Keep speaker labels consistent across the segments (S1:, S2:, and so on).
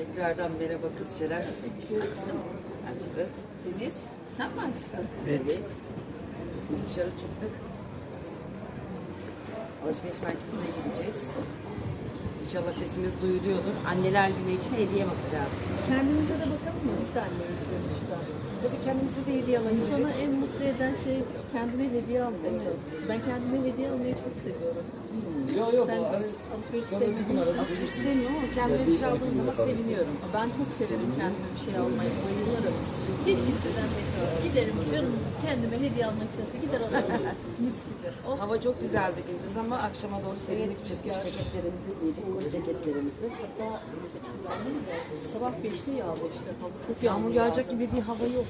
S1: Tekrardan merhaba kızçeler. Açtım. Açtı.
S2: Deniz, sen mi açtın?
S1: Evet. Biz dışarı çıktık. Alışveriş merkezine gideceğiz. İnşallah sesimiz duyuluyordur. Anneler günü için hediye bakacağız.
S2: Kendimize de bakalım mı? Biz de anneyiz sonuçta.
S1: Tabii kendimize de hediye alabiliriz.
S2: İnsana en mutlu eden şey kendine hediye alması. Ben kendime hediye almayı çok seviyorum. Sen alışveriş sevmediğin için.
S1: Alışveriş sevmiyorum ama kendime bir şey aldığım zaman seviniyorum.
S2: Ben çok severim kendime bir şey almayı, bayılırım. Hiç kimseden bekliyorum. Giderim canım kendime hediye almak isterse gider alırım. Mis gibi. Oh.
S1: Hava çok güzeldi gündüz ama akşama doğru serinlik
S2: Evet,
S1: çıktı.
S2: rüzgar.
S1: Ceketlerimizi giydik, kuru ceketlerimizi.
S2: Hatta sabah 5'te yağdı işte. Çok
S1: Yağmur yağacak gibi bir hava yok.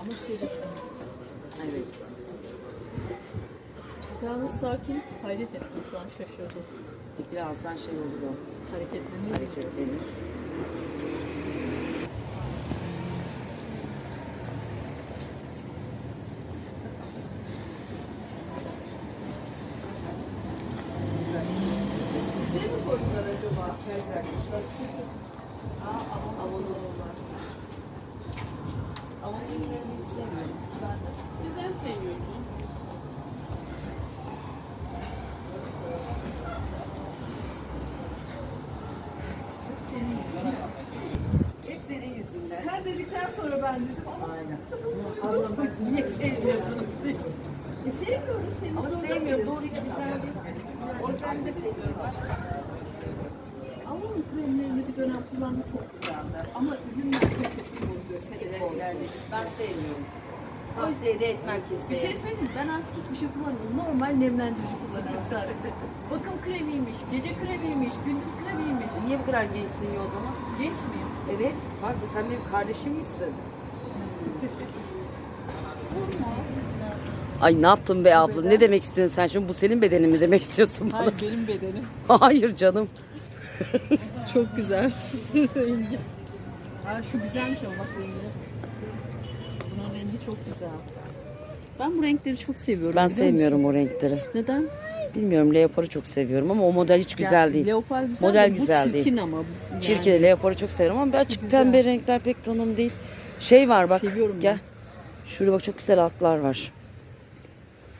S2: Ama serin.
S1: Evet.
S2: Sokağınız sakin. Hayret ettim şu an şaşırdım.
S1: Birazdan şey olur o.
S2: Hareketleniyor.
S1: Hareketlenir.
S2: Bize mi koydular acaba?
S1: Çay bırakmışlar. Aa, avanolu var. Avanolları hiç sevmiyorum.
S2: Ben de.
S1: Neden sevmiyorsun? Hep senin yüzünden.
S2: Sen dedikten sonra ben dedim ama
S1: Aynen. Ablam bak niye sevmiyorsunuz diye.
S2: e, sevmiyoruz. Sevmiyoruz.
S1: Ama sevmiyorum. Doğru hiç güzel değil. De sevmiyorum.
S2: Ama onun kremlerini bir dönem kullandım çok güzeldi. Ama ürünler kalitesini bozuyor. İlerledi.
S1: Ben sevmiyorum. Tavsiye de etmem kimseye.
S2: Bir şey söyleyeyim mi? ben artık hiçbir şey kullanmıyorum. Normal nemlendirici kullanıyorum sadece. Bakım kremiymiş, gece kremiymiş, gündüz kremiymiş.
S1: Niye bu kadar gençsin ya o zaman?
S2: Genç miyim?
S1: Evet. Bak sen benim kardeşimmişsin. Ay ne yaptın be abla? Ne demek istiyorsun sen şimdi? Bu senin bedenin mi demek istiyorsun bana?
S2: Hayır benim bedenim.
S1: Hayır canım.
S2: Çok güzel. rengi. Aa, şu güzelmiş ama bak rengi. Bunun rengi çok güzel. Ben bu renkleri çok seviyorum.
S1: Ben
S2: biliyor
S1: sevmiyorum
S2: musun?
S1: o renkleri.
S2: Neden?
S1: Bilmiyorum leoparı çok seviyorum ama o model hiç güzel
S2: Yani
S1: değil.
S2: Leopar güzel
S1: Model
S2: de bu
S1: güzel değil.
S2: çirkin ama. Yani.
S1: Çirkin leoparı çok seviyorum ama açık
S2: güzel.
S1: pembe renkler pek tonum değil. Şey var bak.
S2: Seviyorum
S1: gel.
S2: ben.
S1: Şurada bak çok güzel atlar var.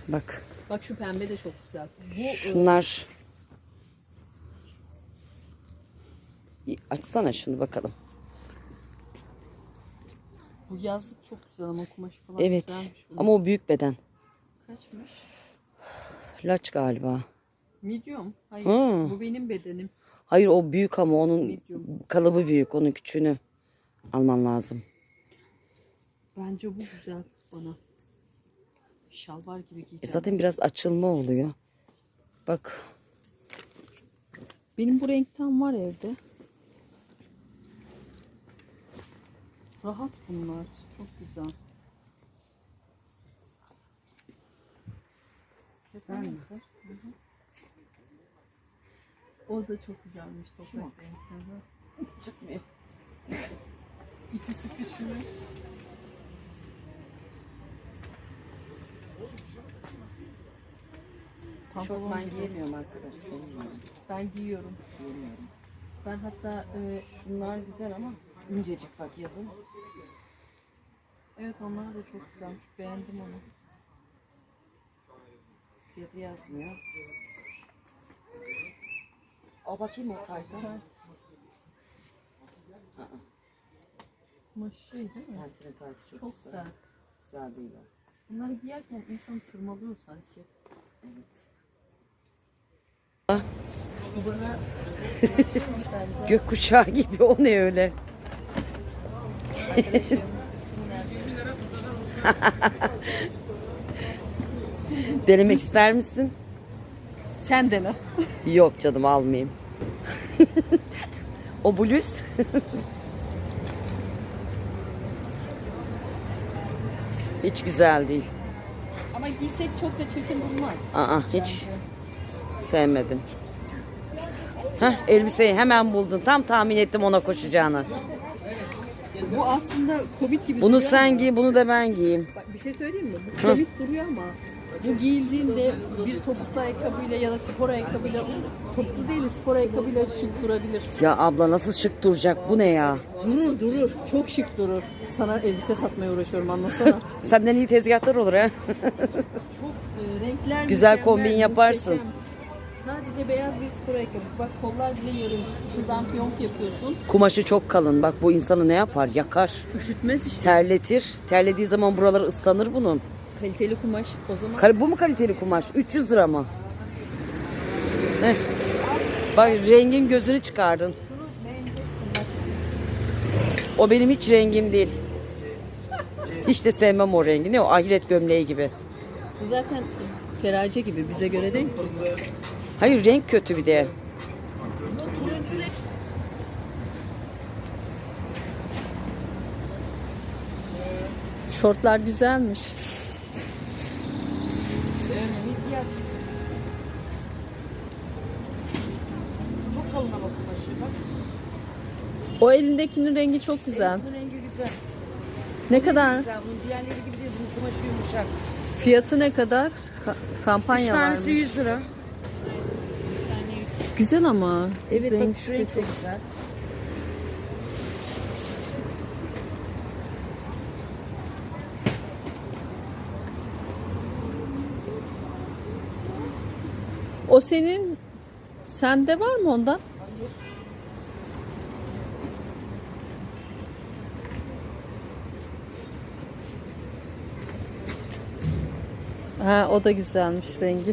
S1: Bak
S2: Bak şu pembe de çok güzel. Bu e,
S1: şunlar. Bir Açsana şunu bakalım.
S2: bu yazlık çok güzel ama kumaşı falan
S1: Evet.
S2: güzelmiş. bunun.
S1: Ama o büyük beden.
S2: Kaçmış?
S1: Laç galiba.
S2: Medium. Hayır.
S1: Hı.
S2: Bu benim bedenim.
S1: Hayır o büyük ama onun
S2: Medium.
S1: kalıbı büyük. Onun küçüğünü alman lazım.
S2: Bence bu güzel bana. Şalvar gibi
S1: E
S2: giyeceğim.
S1: zaten biraz açılma oluyor. Bak
S2: Benim bu renkten var evde. Rahat bunlar. Çok güzel. O da çok güzelmiş toprak renkleri.
S1: çıkmıyor.
S2: Sıkışmış.
S1: Şort
S2: Pantolon
S1: ben
S2: gibi.
S1: giyemiyorum arkadaş. Sevmiyorum.
S2: Ben giyiyorum.
S1: Giyemiyorum.
S2: Ben hatta e,
S1: Şunlar güzel ama incecik bak yazın.
S2: evet onlar da çok güzelmiş. Beğendim onu.
S1: Fiyatı yazmıyor. Al bakayım o kayda.
S2: Ama şey değil mi?
S1: Pantene taytı çok,
S2: Çok
S1: güzel.
S2: sert.
S1: Güzel değil o.
S2: Bunları giyerken insan tırmalıyor sanki.
S1: Evet.
S2: Bu bana bence
S1: Gökkuşağı gibi o ne öyle? Denemek ister misin?
S2: Sen dene.
S1: Yok canım almayayım. o bluz. hiç güzel değil.
S2: Ama giysek çok da çirkin durmaz.
S1: Aa hiç sevmedim. Heh, elbiseyi hemen buldun. Tam tahmin ettim ona koşacağını.
S2: Bu aslında komik gibi
S1: Bunu sen
S2: ama-
S1: giy, bunu da ben giyeyim.
S2: Bak bir şey söyleyeyim mi? Bu komik duruyor ama bu giyildiğinde bir topuklu ayakkabıyla ya da spor ayakkabıyla topuklu değil spor ayakkabıyla şık durabilir.
S1: Ya abla nasıl şık duracak bu ne ya?
S2: Durur durur. Çok şık durur. Sana elbise satmaya uğraşıyorum anlasana.
S1: Senden iyi tezgahlar olur ha.
S2: Çok e, renkler
S1: Güzel
S2: mükemmel,
S1: kombin yaparsın.
S2: muhteşem. Sadece beyaz bir spor ayakkabı. Bak kollar bile yarım. Şuradan piyonk yapıyorsun.
S1: Kumaşı çok kalın. Bak bu insanı ne yapar? Yakar.
S2: Üşütmez işte.
S1: Terletir. Terlediği zaman buraları ıslanır bunun.
S2: Kaliteli kumaş. O zaman
S1: Kal- Bu mu kaliteli kumaş? 300 lira mı? Heh. Bak rengin gözünü çıkardın. O benim hiç rengim değil. Hiç de sevmem o rengi. Ne o ahiret gömleği gibi.
S2: Bu zaten ferace gibi bize göre değil.
S1: Hayır renk kötü bir de.
S2: Şortlar güzelmiş.
S1: Çok kalın ama kumaşı. Bak
S2: O elindekinin rengi çok güzel.
S1: bunun rengi güzel.
S2: Ne kadar?
S1: Güzel. Bunun diğerleri gibi değil. Bunun kumaşı yumuşak.
S2: Fiyatı ne kadar? Ka-
S1: Üç
S2: kampanya var
S1: tanesi
S2: mı?
S1: 100 lira.
S2: Güzel ama.
S1: Evet
S2: Renk
S1: bak şu renk
S2: de
S1: çok güzel.
S2: O senin sende var mı ondan? Ha o da güzelmiş rengi.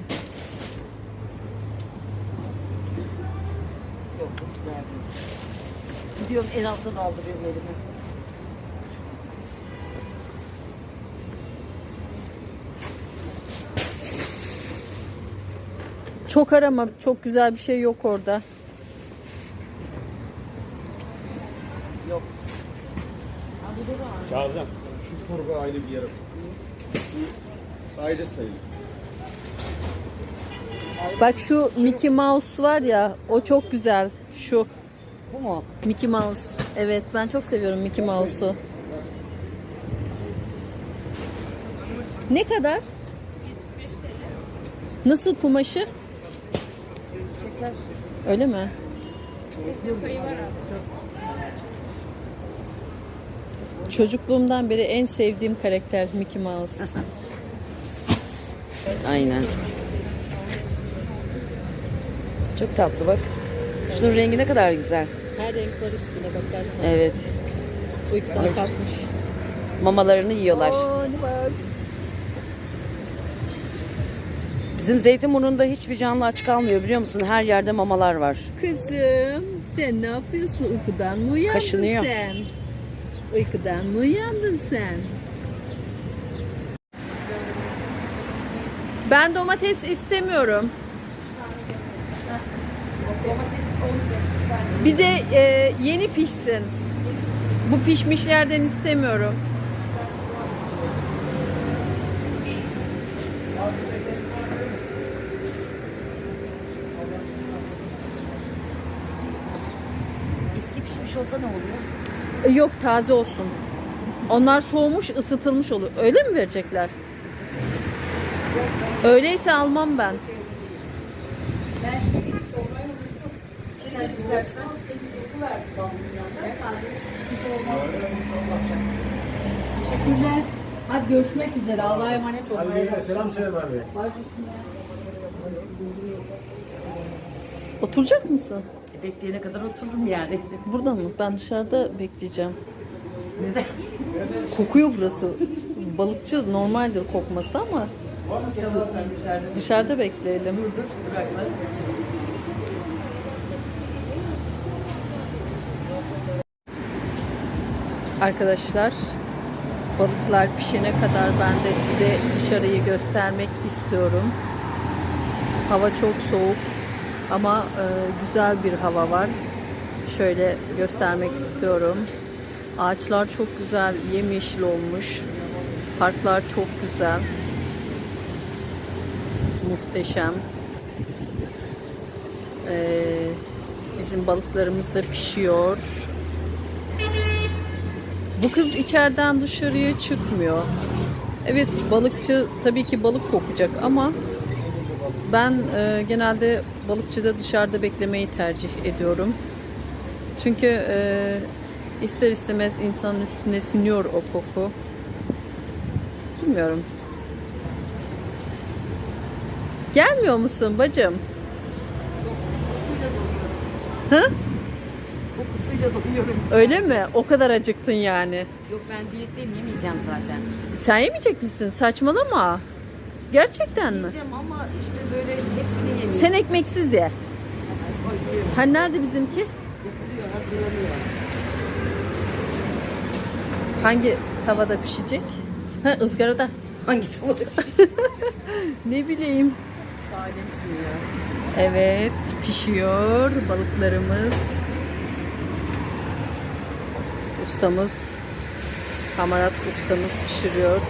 S1: Yok bu güzel değil. Gidiyorum en alttan aldırıyorum elimi.
S2: Çok arama çok güzel bir şey yok orada.
S1: Yok.
S3: Kazım. Şu torba ayrı bir yere. Bu ayrı sayılır.
S2: Bak şu Mickey Mouse var ya o çok güzel. Şu
S1: Bu mu?
S2: Mickey Mouse. Evet ben çok seviyorum Mickey Mouse'u. Ne kadar? Nasıl kumaşı?
S1: Çeker.
S2: Öyle mi? Çocukluğumdan beri en sevdiğim karakter Mickey Mouse.
S1: Aynen. Çok tatlı bak. Şunun rengi ne kadar güzel.
S2: Her renk var üstüne bakarsan.
S1: Evet.
S2: Uykudan kalkmış.
S1: Mamalarını yiyorlar.
S2: Oo, ne bak.
S1: Bizim Zeytinburnu'nda hiçbir canlı aç kalmıyor biliyor musun? Her yerde mamalar var.
S2: Kızım sen ne yapıyorsun? Uykudan mı uyandın
S1: Kaşınıyor.
S2: sen? Uykudan mı uyandın sen? Ben domates istemiyorum. Bir de e, yeni pişsin. Bu pişmişlerden istemiyorum.
S1: Eski pişmiş olsa ne oluyor?
S2: E, Yok taze olsun. Onlar soğumuş, ısıtılmış olur. Öyle mi verecekler? Öyleyse almam ben.
S4: Teşekkürler. Hadi görüşmek üzere. Allah'a emanet olun.
S3: Selam söyle abi.
S2: Oturacak mısın?
S1: E, bekleyene kadar otururum yani.
S2: Burada mı? Ben dışarıda bekleyeceğim. Kokuyor burası. Balıkçı normaldir kokması ama
S1: Dışarıda
S2: dışarıda bekleyelim. Arkadaşlar balıklar pişene kadar ben de size dışarıyı göstermek istiyorum. Hava çok soğuk ama e, güzel bir hava var. Şöyle göstermek istiyorum. Ağaçlar çok güzel, yemyeşil olmuş. Parklar çok güzel. Muhteşem. Ee, bizim balıklarımız da pişiyor. Bu kız içeriden dışarıya çıkmıyor. Evet balıkçı tabii ki balık kokacak ama ben e, genelde balıkçıda dışarıda beklemeyi tercih ediyorum. Çünkü e, ister istemez insanın üstüne siniyor o koku. Bilmiyorum. Gelmiyor musun bacım? Hı?
S1: Kokusuyla doyuyorum.
S2: Öyle mi? O kadar acıktın yani.
S1: Yok ben diyetteyim yemeyeceğim zaten.
S2: Sen yemeyecek misin? Saçmalama. Gerçekten mi?
S1: Yiyeceğim ama işte böyle hepsini yemeyeceğim.
S2: Sen ekmeksiz ye. Ha nerede bizimki?
S1: Yapılıyor, hazırlanıyor.
S2: Hangi tavada pişecek? Ha ızgarada.
S1: Hangi tavada?
S2: Ne bileyim. Evet pişiyor balıklarımız. Ustamız, hamarat ustamız pişiriyor.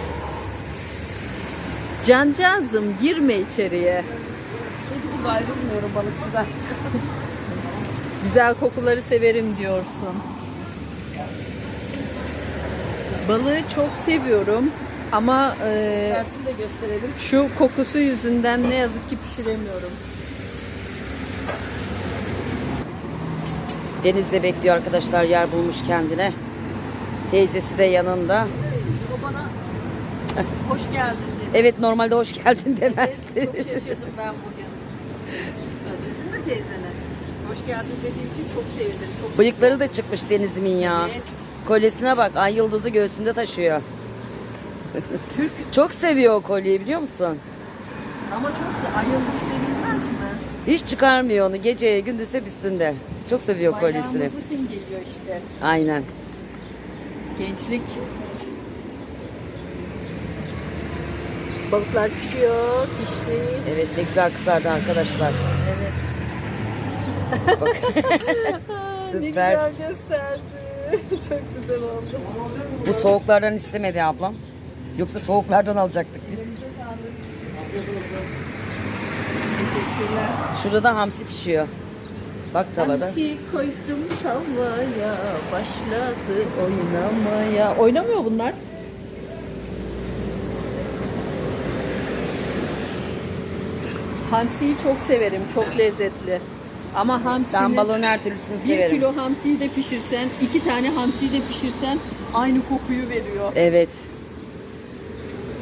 S2: Cancağızım girme içeriye.
S1: Kedi gibi ayrılmıyorum balıkçıdan.
S2: Güzel kokuları severim diyorsun. Balığı çok seviyorum ama e,
S1: İçerisini de gösterelim.
S2: şu kokusu yüzünden ne yazık ki pişiremiyorum.
S1: Deniz'de bekliyor arkadaşlar yer bulmuş kendine. Teyzesi de yanında.
S2: O bana hoş geldin dedi.
S1: Evet normalde hoş geldin
S2: Evet,
S1: demezdi.
S2: çok şaşırdım ben bugün. Özledin mi teyzene? Hoş geldin dediğim için çok sevindim. Çok
S1: Bıyıkları da çıkmış Deniz'imin ya.
S2: Evet.
S1: Kolyesine bak ay yıldızı göğsünde taşıyor.
S2: Türk
S1: Çok seviyor o kolyeyi biliyor musun?
S2: ama çok güzel. Ay yıldız sevilmez mi?
S1: Hiç çıkarmıyor onu geceye gündüz hep üstünde. Çok seviyor kolyesini.
S2: Bayrağımızı simgeliyor işte.
S1: Aynen.
S2: Gençlik. Balıklar pişiyor, pişti.
S1: Evet ne güzel kızardı arkadaşlar.
S2: Evet. ne
S1: Süper.
S2: güzel gösterdi. Çok güzel oldu.
S1: Bu soğuklardan istemedi ablam. Yoksa soğuklardan alacaktık biz.
S2: Teşekkürler.
S1: Şurada da hamsi pişiyor. Bak tavada.
S2: Hamsi koydum tavaya, başladı oynamaya. Oynamıyor bunlar. Hamsiyi çok severim, çok lezzetli. Ama hamsinin
S1: Ben balığın her türlüsünü
S2: bir
S1: severim.
S2: kilo hamsiyi de pişirsen, iki tane hamsiyi de pişirsen aynı kokuyu veriyor.
S1: Evet.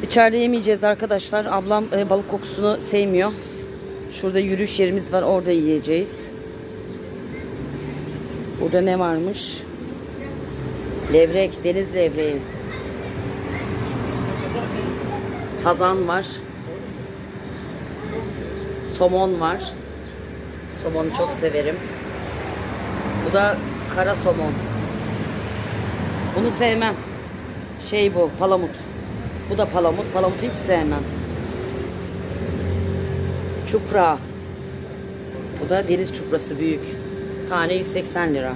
S1: İçeride yemeyeceğiz arkadaşlar. Ablam e, balık kokusunu sevmiyor. Şurada yürüyüş yerimiz var. Orada yiyeceğiz. Burada ne varmış? Levrek, deniz levreği. Sazan var. Somon var. Somonu çok severim. Bu da kara somon. Bunu sevmem. Şey bu, palamut. Bu da palamut. Palamutu hiç sevmem. Çupra. Bu da deniz çuprası büyük. Tane 180 lira.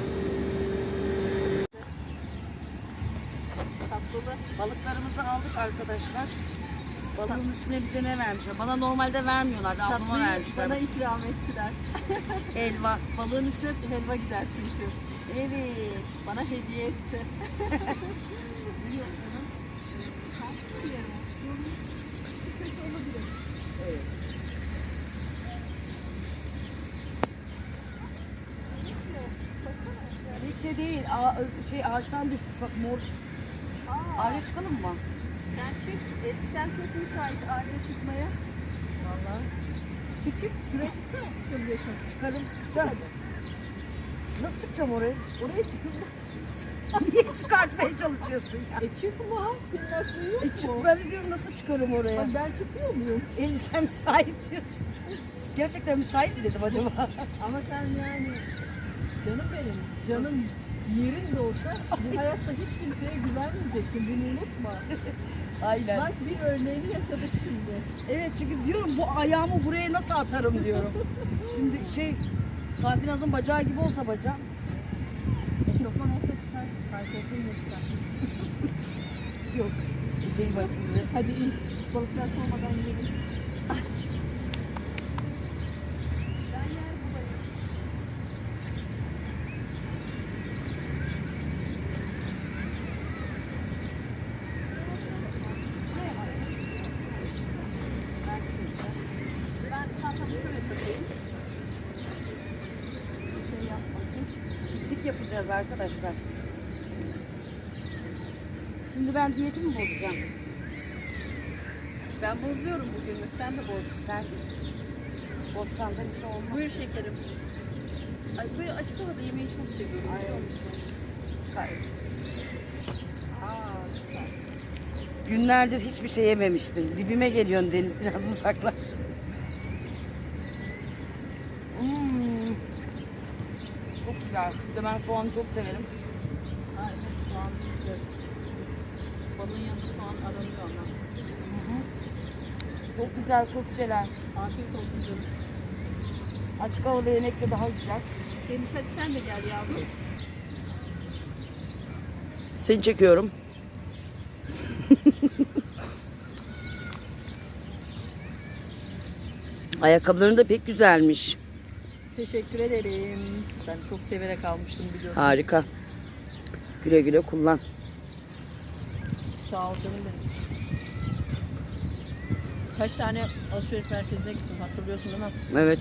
S2: Tatlılı.
S1: Balıklarımızı aldık arkadaşlar. Balığın üstüne bize ne vermişler? Bana normalde vermiyorlardı. Ablama
S2: Tatlıyı
S1: vermişler.
S2: bana ikram ettiler.
S1: Helva.
S2: Balığın üstüne helva gider çünkü.
S1: Evet.
S2: Bana hediye etti.
S1: Hiç değil. Şey ağaçtan düşmüş bak mor. Ağaca çıkalım mı?
S2: Sen çık. E, sen çok müsait ağaca çıkmaya.
S1: Vallahi.
S2: Çık çık. Şuraya çıksana. Çıkabiliyorsun.
S1: Çıkarım. Hadi. Nasıl çıkacağım oraya?
S2: Oraya çıkılmaz.
S1: Niye çıkartmaya çalışıyorsun ya?
S2: E çıkma. Senin aklın yok
S1: E
S2: mu?
S1: çık, de diyorum nasıl çıkarım oraya?
S2: Bak ben çıkıyor muyum?
S1: Elif sen müsait diyorsun. Gerçekten müsait mi dedim acaba?
S2: Ama sen yani canım benim, canın ciğerin de olsa bu hayatta hiç kimseye güvenmeyeceksin. Bunu unutma.
S1: Aynen.
S2: Bak bir örneğini yaşadık şimdi.
S1: Evet çünkü diyorum bu ayağımı buraya nasıl atarım diyorum. Şimdi şey Safi Naz'ın bacağı gibi olsa bacağım.
S2: Eşofman olsa çıkarsın. Kartolsun da çıkarsın.
S1: Yok. Değil şimdi.
S2: Hadi in. Balıklar soğumadan yiyelim.
S1: arkadaşlar. Şimdi bozacağım.
S2: Ben bozuyorum bugünlük. Sen de boz.
S1: Sen bozsan da bir şey olmaz.
S2: Buyur şekerim. Ay böyle açık havada yemeği çok seviyorum.
S1: Ay.
S2: biliyor musun? Aa, süper.
S1: Günlerdir hiçbir şey yememiştim. Dibime geliyorsun Deniz biraz uzaklaş. Hmm. Çok güzel. Bir de ben soğanı çok severim.
S2: Ha, evet soğan yiyeceğiz. Balığın yanında soğan aranıyor ama.
S1: Çok güzel kız şeyler.
S2: Afiyet olsun canım.
S1: Açık havada yemek de daha güzel.
S2: Deniz hadi sen de gel yavrum.
S1: Seni çekiyorum. Ayakkabıların da pek güzelmiş.
S2: Teşekkür ederim. Ben çok severek almıştım biliyorsun.
S1: Harika. Güle güle kullan.
S2: Sağ ol canım benim. Kaç tane alışveriş merkezine gittim hatırlıyorsun değil mi?
S1: Evet.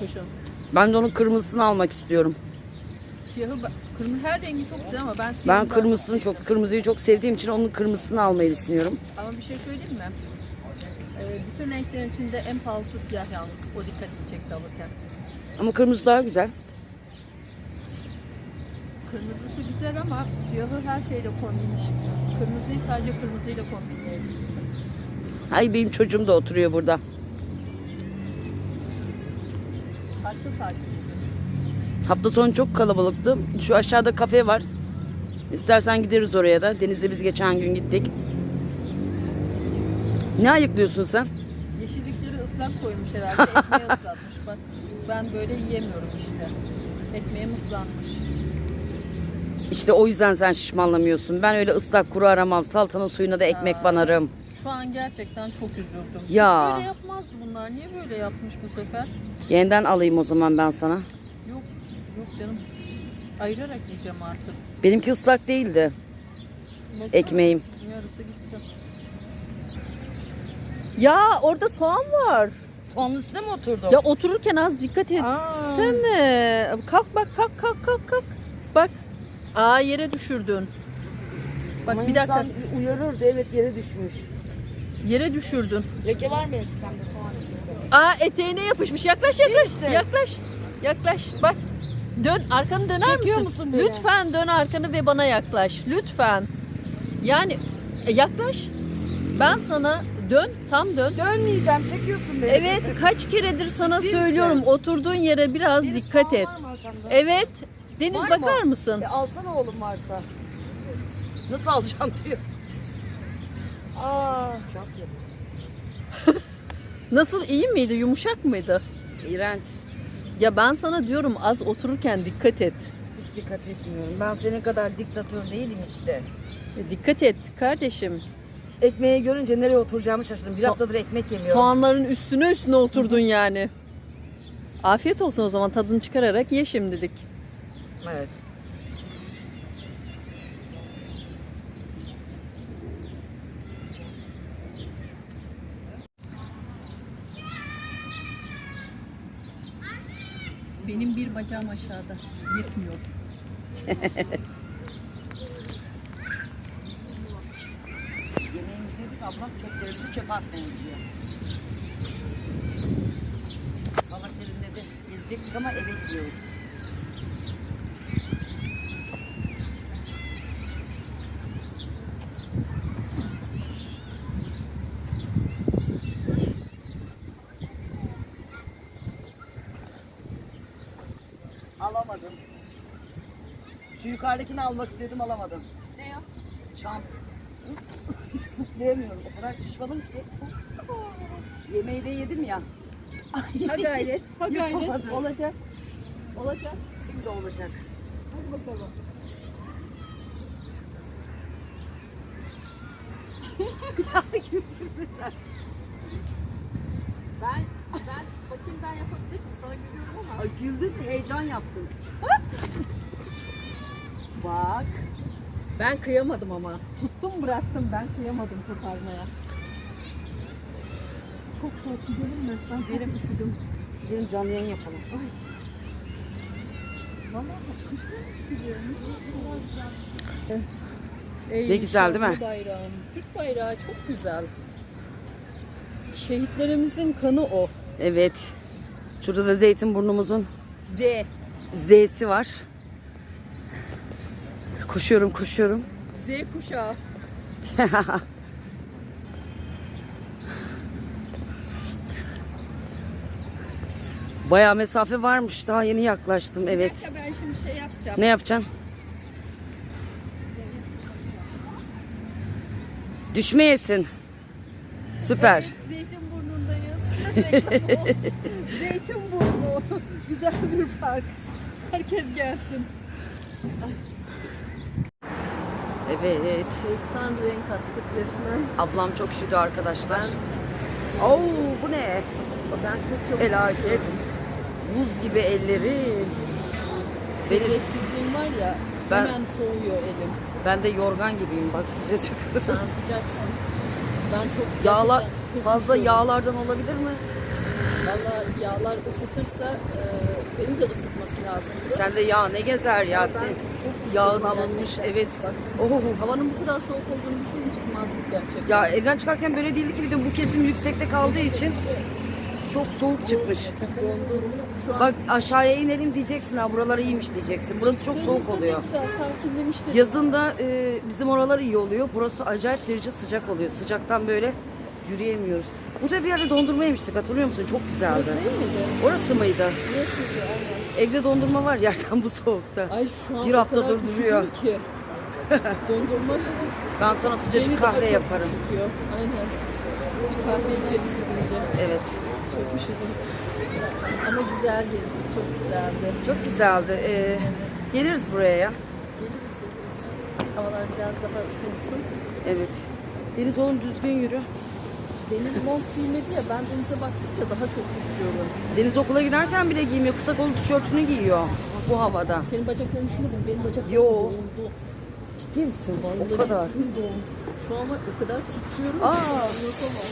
S2: Kışın.
S1: Ben de onun kırmızısını almak istiyorum.
S2: Siyahı, kırmızı her rengi çok güzel ama ben siyahı
S1: Ben kırmızısını çok kırmızıyı çok sevdiğim için onun kırmızısını almayı düşünüyorum.
S2: Ama bir şey söyleyeyim mi? Ee, bütün renklerin içinde en pahalısı siyah yalnız. O dikkatimi çekti alırken.
S1: Ama kırmızı daha güzel.
S2: Kırmızısı güzel ama siyahı her şeyle kombinleyebiliyorsun. Kırmızıyı sadece kırmızıyla kombinleyebiliyorsun.
S1: Ay benim çocuğum da oturuyor burada.
S2: Farklı sakin.
S1: Hafta sonu çok kalabalıktı. Şu aşağıda kafe var. İstersen gideriz oraya da. Deniz'le biz geçen gün gittik. Ne ayıklıyorsun sen?
S2: Yeşillikleri ıslak koymuş herhalde. Ekmeği ıslatmış. Bak ben böyle yiyemiyorum işte. Ekmeğim ıslanmış.
S1: İşte o yüzden sen şişmanlamıyorsun. Ben öyle ıslak kuru aramam. Salatanın suyuna da ekmek
S2: Aa.
S1: banarım.
S2: Şu an gerçekten çok üzüldüm.
S1: Ya.
S2: Hiç böyle yapmazdı bunlar. Niye böyle yapmış bu sefer?
S1: Yeniden alayım o zaman ben sana.
S2: Yok. Yok canım. Ayırarak yiyeceğim artık.
S1: Benimki ıslak değildi.
S2: Baksana,
S1: Ekmeğim.
S2: Yarısı gitti. Ya orada soğan var.
S1: Soğanın üstüne mi oturdun?
S2: Ya otururken az dikkat etsene. Kalk bak kalk kalk kalk kalk. Bak. Aa yere düşürdün. Bak bir dakika.
S1: uyarırdı evet yere düşmüş.
S2: Yere düşürdün.
S1: Leke var mı elbisemde soğan?
S2: Aa eteğine yapışmış. Yaklaş yaklaş.
S1: misin?
S2: Yaklaş. Yaklaş. Bak. Dön arkanı döner
S1: Çekiyor
S2: misin?
S1: musun beni?
S2: Lütfen dön arkanı ve bana yaklaş. Lütfen. Yani e, yaklaş. Ben sana dön, tam dön.
S1: Dönmeyeceğim çekiyorsun beni.
S2: Evet, kaç keredir sana
S1: Ciddi
S2: söylüyorum.
S1: misin?
S2: Oturduğun yere biraz
S1: Deniz,
S2: dikkat et.
S1: var?
S2: Evet. Deniz
S1: Var
S2: bakar
S1: mı?
S2: mısın?
S1: E, alsana oğlum varsa. Nasıl alacağım diyor. Aa,
S2: Nasıl iyi miydi? Yumuşak mıydı?
S1: İğrenç.
S2: Ya ben sana diyorum az otururken dikkat et.
S1: Hiç dikkat etmiyorum. Ben senin kadar diktatör değilim işte.
S2: Ya dikkat et kardeşim.
S1: Ekmeği görünce nereye oturacağımı şaşırdım. Bir
S2: So-
S1: haftadır ekmek yemiyorum.
S2: Soğanların üstüne üstüne oturdun yani. Afiyet olsun o zaman tadını çıkararak ye şimdilik.
S1: Evet.
S2: Benim bir bacağım aşağıda. Yetmiyor.
S1: Yemeğimizi yedik ablam çöplerimizi çöpe atmayın diyor. Hava serinledi. Gezecektik ama eve gidiyoruz. Yukarıdakini almak istedim alamadım.
S2: Ne ya?
S1: Çam. Zıplayamıyorum. O kadar şişmanım ki. Yemeği de yedim ya.
S2: Ha gayret. Ha gayret.
S1: Yapamadım.
S2: Olacak. Olacak.
S1: Şimdi olacak.
S2: Hadi bakalım.
S1: ya güldürme sen.
S2: Ben ben bakayım ben yapabilecek miyim? Sana gülüyorum ama.
S1: Ay güldün heyecan yaptın. Bak.
S2: Ben kıyamadım ama. Tuttum bıraktım ben kıyamadım kurtarmaya. Çok soğuk gidelim mi? Ben çok
S1: Gidelim.
S2: üşüdüm.
S1: Gidelim canlı yayın yapalım.
S2: Ey
S1: Ne güzel değil mi?
S2: Türk Bayrağım. Türk bayrağı çok güzel. Şehitlerimizin kanı o.
S1: Evet. Şurada da Zeytinburnumuzun
S2: Z.
S1: Z'si var. Koşuyorum koşuyorum.
S2: Z kuşağı.
S1: Bayağı mesafe varmış. Daha yeni yaklaştım. Evet.
S2: Bir dakika ben şimdi şey yapacağım.
S1: Ne yapacaksın? Düşmeyesin. Süper.
S2: Evet, Zeytinburnu'ndayız. Zeytinburnu. Güzel bir park. Herkes gelsin.
S1: Evet.
S2: Şeytan renk attık resmen.
S1: Ablam çok üşüdü arkadaşlar. Oo bu ne?
S2: Ben çok çok
S1: Felaket. Buz gibi elleri.
S2: Benim eksikliğim var ya
S1: Ben-
S2: hemen soğuyor elim.
S1: ben de yorgan gibiyim bak sıcacık.
S2: Sen sıcaksın. Ben çok
S1: Yağlar
S2: çok
S1: fazla
S2: üşüyorum.
S1: yağlardan olabilir mi?
S2: Valla yağlar ısıtırsa e, beni de ısıtması lazım.
S1: Sen de yağ ne gezer ya
S2: Ben
S1: sen.
S2: çok
S1: Yağın alınmış
S2: gerçekten.
S1: evet.
S2: Bak,
S1: Oh.
S2: havanın bu kadar soğuk olduğunu bilseydim çıkmazdık gerçekten.
S1: Ya evden çıkarken böyle değildi ki bir de bu kesim yüksekte kaldığı için çok soğuk çıkmış.
S2: Dondum. Şu an
S1: Bak aşağıya inelim diyeceksin ha buralar iyiymiş diyeceksin. Burası çok soğuk oluyor.
S2: Ne güzel sakinlemişti.
S1: Yazında e, bizim oralar iyi oluyor. Burası acayip derece sıcak oluyor. Sıcaktan böyle yürüyemiyoruz. Burada bir yerde dondurma yemiştik hatırlıyor musun? Çok güzeldi.
S2: Burası değil miydi?
S1: Orası mıydı?
S2: Burasıydı aynen.
S1: Evde dondurma var yerden bu soğukta.
S2: Ay şu an
S1: Bir haftadır duruyor.
S2: ki. Dondurma
S1: Ben sonra sıcacık
S2: beni
S1: kahve yaparım.
S2: üşütüyor. Aynen. Bir kahve içeriz gidince.
S1: Evet.
S2: Çok üşüdüm. Ama güzel gezdik. Çok güzeldi.
S1: Çok güzeldi. Ee, geliriz buraya ya.
S2: Geliriz geliriz. Havalar biraz daha ısınsın.
S1: Evet. Deniz oğlum düzgün yürü.
S2: Deniz mont giymedi ya ben denize baktıkça daha çok üşüyorum.
S1: Deniz okula giderken bile giymiyor. Kısa kollu tişörtünü giyiyor bu havada.
S2: Senin bacakların üşümedi mi? Benim bacaklarım
S1: Yo.
S2: dondu.
S1: Ciddi misin? O
S2: Vallahi
S1: kadar.
S2: dondu. Şu an bak o kadar titriyorum. ki
S1: Aa.
S2: anlatamam.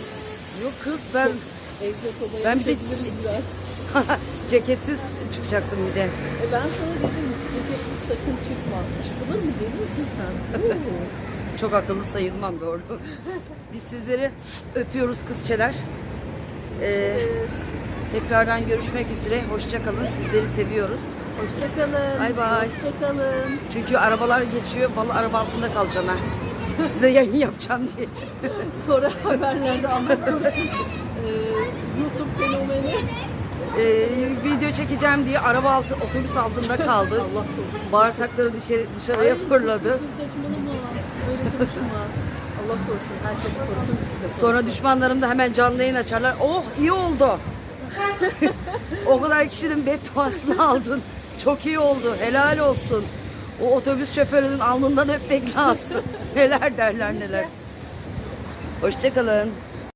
S1: Yok kız ben
S2: Evde sobaya
S1: Ben bir de-
S2: biraz.
S1: ceketsiz çıkacaktım bir de.
S2: E ben sana dedim ceketsiz sakın çıkma. Çıkılır mı misin sen?
S1: Çok akıllı sayılmam doğru. Biz sizleri öpüyoruz kızçeler. Ee, tekrardan görüşmek üzere. Hoşça kalın. Sizleri seviyoruz.
S2: Hoşçakalın.
S1: Bay bay.
S2: Hoşçakalın.
S1: Çünkü arabalar geçiyor. Vallahi araba altında kalacağım ben. Size yayın yapacağım diye.
S2: Sonra haberlerde anlatıyorsun. Ee, YouTube fenomeni.
S1: Ee, video çekeceğim diye araba altı, otobüs altında kaldı.
S2: Allah korusun.
S1: Bağırsakları dışarı, dışarıya
S2: Ay,
S1: fırladı.
S2: Böyle konuşma. Allah korusun. Herkes korusun. Bizi de korusun.
S1: Sonra düşmanlarım da hemen canlı yayın açarlar. Oh iyi oldu. o kadar kişinin bedduasını aldın. Çok iyi oldu. Helal olsun. O otobüs şoförünün alnından öpmek lazım. neler derler neler. Hoşçakalın.